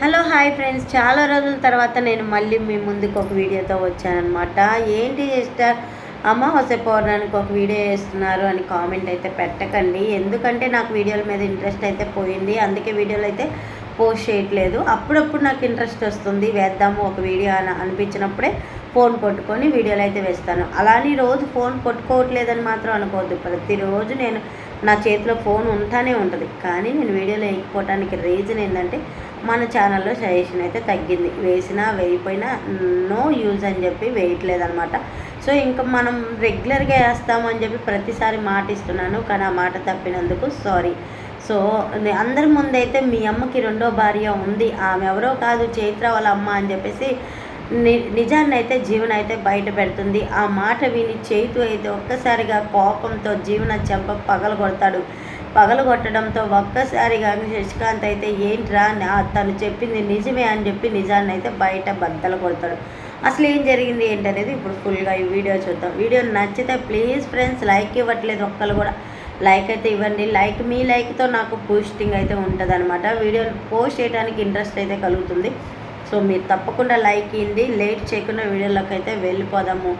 Hello hi friends. చాలా రోజుల తర్వాత నేను మళ్ళీ మీ ముందుకు ఒక వీడియోతో వచ్చానమాట ఏంటి సిస్టర్? అమావాస్య పౌర్ణానికి ఒక వీడియో వేస్తున్నారు అని కామెంట్ అయితే పెట్టకండి. ఎందుకంటే నాకు వీడియోల మీద ఇంట్రెస్ట్ అయితే పోయింది. అందుకే వీడియోలు అయితే పోస్ట్ చేయట్లేదు. అప్పుడప్పుడు నాకు ఇంట్రెస్ట్ వస్తుంది. వేద్దాము ఒక వీడియో అని అనిపించినప్పుడే ఫోన్ పట్టుకొని వీడియోలు అయితే వేస్తాను. అలానే రోజు ఫోన్ పట్టుకోవట్లేదని మాత్రం అనుకోవద్దు. ప్రతిరోజు నేను నా చేతిలో ఫోన్ ఉంటానే ఉంటుంది. కానీ నేను వీడియోలు వేయకపోవడానికి రీజన్ ఏంటంటే మన ఛానల్లో సజెషన్ అయితే తగ్గింది. వేసినా వేయిపోయినా నో యూజ్ అని చెప్పి వేయట్లేదనమాట సో ఇంకా మనం రెగ్యులర్గా వేస్తామని చెప్పి ప్రతిసారి మాట ఇస్తున్నాను. కానీ ఆ మాట తప్పినందుకు సారీ సో అందరి ముందైతే మీ అమ్మకి రెండో భార్య ఉంది. ఆమె ఎవరో కాదు చైత్ర వాళ్ళ అమ్మ అని చెప్పేసి ని నిజాన్ని అయితే జీవన అయితే బయట పెడుతుంది. ఆ మాట విని చేతు అయితే ఒక్కసారిగా కోపంతో జీవన చెంప పగల పగలగొట్టడంతో ఒక్కసారి కొట్టడంతో ఒక్కసారిగా శశికాంత్ అయితే ఏంట్రా తను చెప్పింది నిజమే అని చెప్పి నిజాన్ని అయితే బయట బద్దలు కొడతాడు. అసలు ఏం జరిగింది ఏంటనేది ఇప్పుడు ఫుల్గా ఈ వీడియో చూద్దాం. వీడియో నచ్చితే ప్లీజ్ ఫ్రెండ్స్ లైక్ ఇవ్వట్లేదు ఒక్కరు కూడా. లైక్ అయితే ఇవ్వండి. లైక్ మీ లైక్తో నాకు పోస్టింగ్ అయితే ఉంటుంది అనమాట వీడియో పోస్ట్ చేయడానికి ఇంట్రెస్ట్ అయితే కలుగుతుంది. సో మీరు తప్పకుండా లైక్ ఇవ్వండి లేట్ చేయకుండా వీడియోలోకి అయితే వెళ్ళిపోదాము.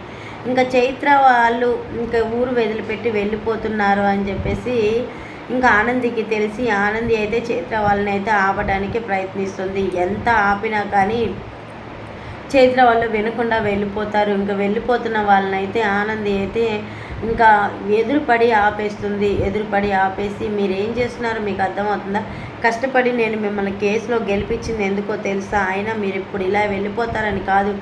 ఇంకా చైత్ర వాళ్ళు ఇంకా ఊరు వదిలిపెట్టి వెళ్ళిపోతున్నారు అని చెప్పేసి ఇంకా ఆనందికి తెలిసి ఆనంది అయితే చైత్ర వాళ్ళని అయితే ఆపడానికి ప్రయత్నిస్తుంది. ఎంత ఆపినా కానీ చైత్ర వాళ్ళు వినకుండా వెళ్ళిపోతారు. ఇంకా వెళ్ళిపోతున్న వాళ్ళని అయితే ఆనంది అయితే ఇంకా ఎదురుపడి ఆపేస్తుంది. ఎదురుపడి ఆపేసి మీరు ఏం చేస్తున్నారో? మీకు అర్థమవుతుందా? కష్టపడి నేను మిమ్మల్ని కేసులో గెలిపించింది ఎందుకో తెలుసా? అయినా మీరు ఇప్పుడు ఇలా వెళ్ళిపోతారని కాదు.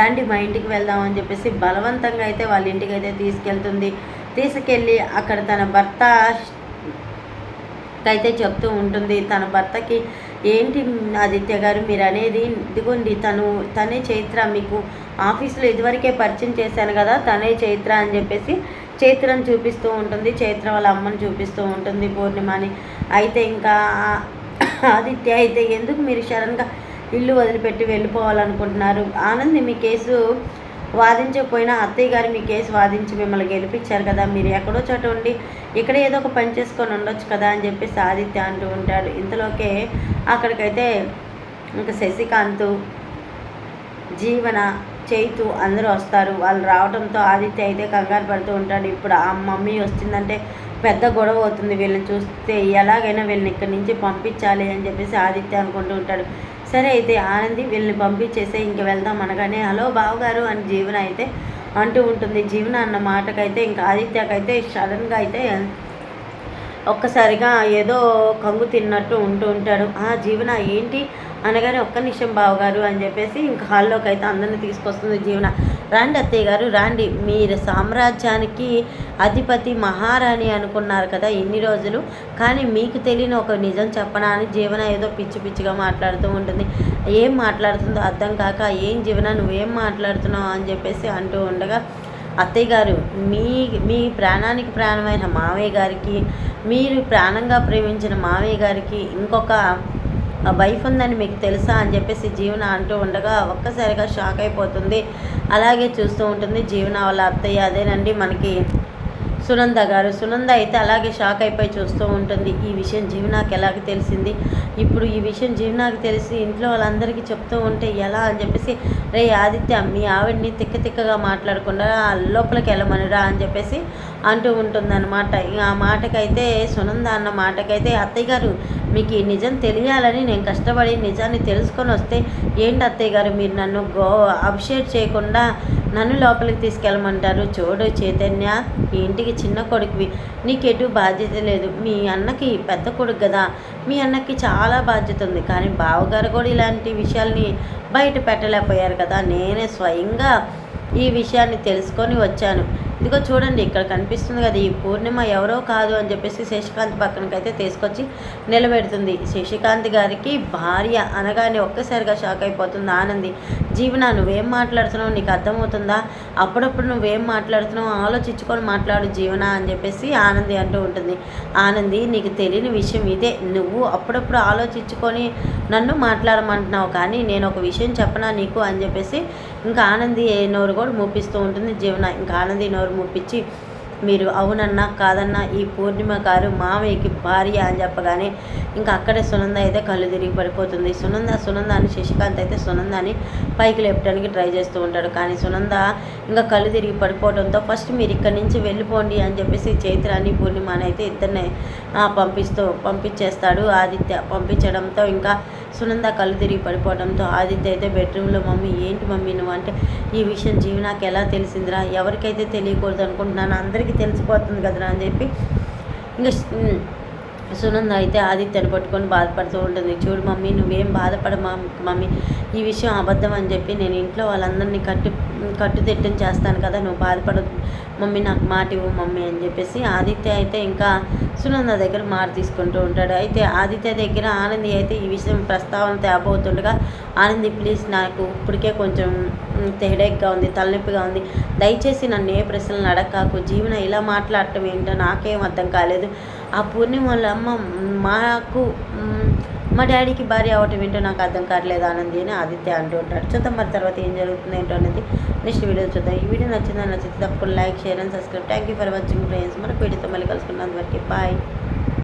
రండి మా ఇంటికి వెళ్దామని చెప్పేసి బలవంతంగా అయితే వాళ్ళ ఇంటికి అయితే తీసుకెళ్తుంది. తీసుకెళ్ళి అక్కడ తన భర్త అయితే చెప్తూ ఉంటుంది తన భర్తకి ఏంటి ఆదిత్య గారు? మీరు అనేది ఇదిగోండి తను తనే చైత్ర మీకు ఆఫీస్లో ఇదివరకే పరిచయం చేశాను కదా తనే చైత్ర అని చెప్పేసి చైత్రను చూపిస్తూ ఉంటుంది చైత్ర వాళ్ళ అమ్మని చూపిస్తూ ఉంటుంది పూర్ణిమని. అయితే ఇంకా ఆదిత్య అయితే ఎందుకు మీరు షరణ్గా ఇల్లు వదిలిపెట్టి వెళ్ళిపోవాలనుకుంటున్నారు? ఆనంది మీ కేసు వాదించకపోయినా అత్తయ్య గారు మీ కేసు వాదించి మిమ్మల్ని గెలిపించారు కదా మీరు ఎక్కడో చోట ఉండి ఇక్కడ ఏదో ఒక పని చేసుకొని ఉండొచ్చు కదా అని చెప్పేసి ఆదిత్య అంటూ ఉంటాడు. ఇంతలోకే అక్కడికైతే ఇంకా శశికాంత్ జీవన చైతు అందరూ వస్తారు. వాళ్ళు రావడంతో ఆదిత్య అయితే కంగారు పడుతూ ఉంటాడు. ఇప్పుడు ఆ మమ్మీ వచ్చిందంటే పెద్ద గొడవ అవుతుంది. వీళ్ళని చూస్తే ఎలాగైనా వీళ్ళని ఇక్కడి నుంచి పంపించాలి అని చెప్పేసి ఆదిత్య అనుకుంటూ ఉంటాడు. సరే అయితే ఆనంది వీళ్ళని పంపించేసే ఇంక వెళ్దాం అనగానే హలో బావగారు అని జీవన అయితే అంటూ ఉంటుంది. జీవన అన్న మాటకైతే ఇంకా ఆదిత్యకైతే సడన్గా అయితే ఒక్కసారిగా ఏదో కంగు తిన్నట్టు ఉంటూ ఉంటాడు. ఆ జీవన ఏంటి? అనగానే ఒక్క నిమిషం బావగారు అని చెప్పేసి ఇంకా హాల్లోకి అయితే అందరిని తీసుకొస్తుంది జీవన. రాండి అత్తయ్య గారు రాండి. మీరు సామ్రాజ్యానికి అధిపతి మహారాణి అనుకున్నారు కదా ఇన్ని రోజులు. కానీ మీకు తెలియని ఒక నిజం చెప్పనా అని జీవన ఏదో పిచ్చి పిచ్చిగా మాట్లాడుతూ ఉంటుంది. ఏం మాట్లాడుతుందో అర్థం కాక ఏం జీవన నువ్వేం మాట్లాడుతున్నావు అని చెప్పేసి అంటూ ఉండగా అత్తయ్య గారు మీ మీ ప్రాణానికి ప్రాణమైన మావయ్య గారికి మీరు ప్రాణంగా ప్రేమించిన మావయ్య గారికి ఇంకొక వైఫ్ ఉందని మీకు తెలుసా అని చెప్పేసి జీవన అంటూ ఉండగా ఒక్కసారిగా షాక్ అయిపోతుంది. అలాగే చూస్తూ ఉంటుంది జీవన వాళ్ళ అత్తయ్య. అదేనండి మనకి సునంద గారు. సునంద అయితే అలాగే షాక్ అయిపోయి చూస్తూ ఉంటుంది. ఈ విషయం జీవనాకి ఎలాగ తెలిసింది? ఇప్పుడు ఈ విషయం జీవనాకి తెలిసి ఇంట్లో వాళ్ళందరికీ చెప్తూ ఉంటే ఎలా అని చెప్పేసి రే ఆదిత్య మీ ఆవిడ్ని తిక్క తిక్కగా మాట్లాడకుండా లోపలికి వెళ్ళమనిరా అని చెప్పేసి అంటూ ఉంటుందన్నమాట. ఆ మాటకైతే సునంద అన్న మాటకైతే అత్తయ్య గారు మీకు ఈ నిజం తెలియాలని నేను కష్టపడి నిజాన్ని తెలుసుకొని వస్తే ఏంటి అత్తయ్య గారు? మీరు నన్ను గో అప్షేట్ చేయకుండా నన్ను లోపలికి తీసుకెళ్ళమంటారు. చూడు చైతన్య ఈ ఇంటికి చిన్న కొడుకువి. నీకెటు బాధ్యత లేదు. మీ అన్నకి పెద్ద కొడుకు కదా. మీ అన్నకి చాలా బాధ్యత ఉంది. కానీ బావగారు కూడా ఇలాంటి విషయాల్ని బయట పెట్టలేకపోయారు కదా. నేనే స్వయంగా ఈ విషయాన్ని తెలుసుకొని వచ్చాను. ఇదిగో చూడండి ఇక్కడ కనిపిస్తుంది కదా ఈ పూర్ణిమ ఎవరో కాదు అని చెప్పేసి శశికాంత్ పక్కనకైతే తీసుకొచ్చి నిలబెడుతుంది. శశికాంత్ గారికి భార్య అనగానే ఒక్కసారిగా షాక్ అయిపోతుంది ఆనంది. జీవన నువ్వేం మాట్లాడుతున్నావు? నీకు అర్థమవుతుందా? అప్పుడప్పుడు నువ్వేం మాట్లాడుతున్నావు? ఆలోచించుకొని మాట్లాడు జీవన అని చెప్పేసి ఆనంది అంటూ ఉంటుంది. ఆనంది నీకు తెలియని విషయం ఇదే. నువ్వు అప్పుడప్పుడు ఆలోచించుకొని నన్ను మాట్లాడమంటున్నావు కానీ నేను ఒక విషయం చెప్పనా నీకు అని చెప్పేసి ఇంకా ఆనంది నోరు కూడా మూపిస్తూ ఉంటుంది. జీవన ఇంకా ఆనంది నోరు మూపించి మీరు అవునన్నా కాదన్నా ఈ పూర్ణిమ గారు మామయ్యకి భార్య అని చెప్పగానే ఇంకా అక్కడే సునంద అయితే కళ్ళు తిరిగి పడిపోతుంది. సునంద సునంద అని శశికాంత్ అయితే సునందని పైకి లేపడానికి ట్రై చేస్తూ ఉంటాడు. కానీ సునంద ఇంకా కళ్ళు తిరిగి పడిపోవడంతో ఫస్ట్ మీరు ఇక్కడి నుంచి వెళ్ళిపోండి అని చెప్పేసి చైత్రాన్ని పూర్ణిమని అయితే ఇద్దరిని పంపిస్తూ పంపించేస్తాడు. ఆదిత్య పంపించడంతో ఇంకా సునంద కళ్ళు తిరిగి పడిపోవడంతో ఆదిత్య అయితే బెడ్రూమ్లో మమ్మీ ఏంటి మమ్మీ నువ్వు? అంటే ఈ విషయం జీవనాకి ఎలా తెలిసిందిరా? ఎవరికైతే తెలియకూడదు అనుకుంటున్నాను అందరికీ తెలిసిపోతుంది కదరా? అని చెప్పి ఇంకా సునంద అయితే ఆదిత్యను పట్టుకొని బాధపడుతూ ఉంటుంది. చూడు మమ్మీ నువ్వేం బాధపడ మమ్మీ. ఈ విషయం అబద్ధం అని చెప్పి నేను ఇంట్లో వాళ్ళందరినీ కట్టి కట్టుదిట్టం చేస్తాను కదా నువ్వు బాధపడదు మమ్మీ నాకు మాట ఇవ్వు మమ్మీ అని చెప్పేసి ఆదిత్య అయితే ఇంకా సునంద దగ్గర మాట తీసుకుంటూ ఉంటాడు. అయితే ఆదిత్య దగ్గర ఆనంది అయితే ఈ విషయం ప్రస్తావన తేపోతుండగా ఆనంది ప్లీజ్ నాకు ఇప్పటికే కొంచెం హెడేక్గా ఉంది తలనొప్పిగా ఉంది. దయచేసి నన్ను ఏ ప్రశ్నలు అడగకు. జీవన ఇలా మాట్లాడటం ఏంటో నాకేం అర్థం కాలేదు. ఆ పూర్ణిమ వల్ల అమ్మ మాకు మా డాడీకి భార్య అవటం ఏంటో నాకు అర్థం కావట్లేదు ఆనంది అని ఆదిత్య అంటూ ఉంటాడు. చూద్దాం మరి తర్వాత ఏం జరుగుతుంది ఏంటో అనేది నెక్స్ట్ వీడియో చూద్దాం. ఈ వీడియో నచ్చిందని నచ్చితే తప్పకుండా like share and subscribe. Thank you for watching friends మనకు వీడియోతో మళ్ళీ కలుసుకున్నందువరకు బాయ్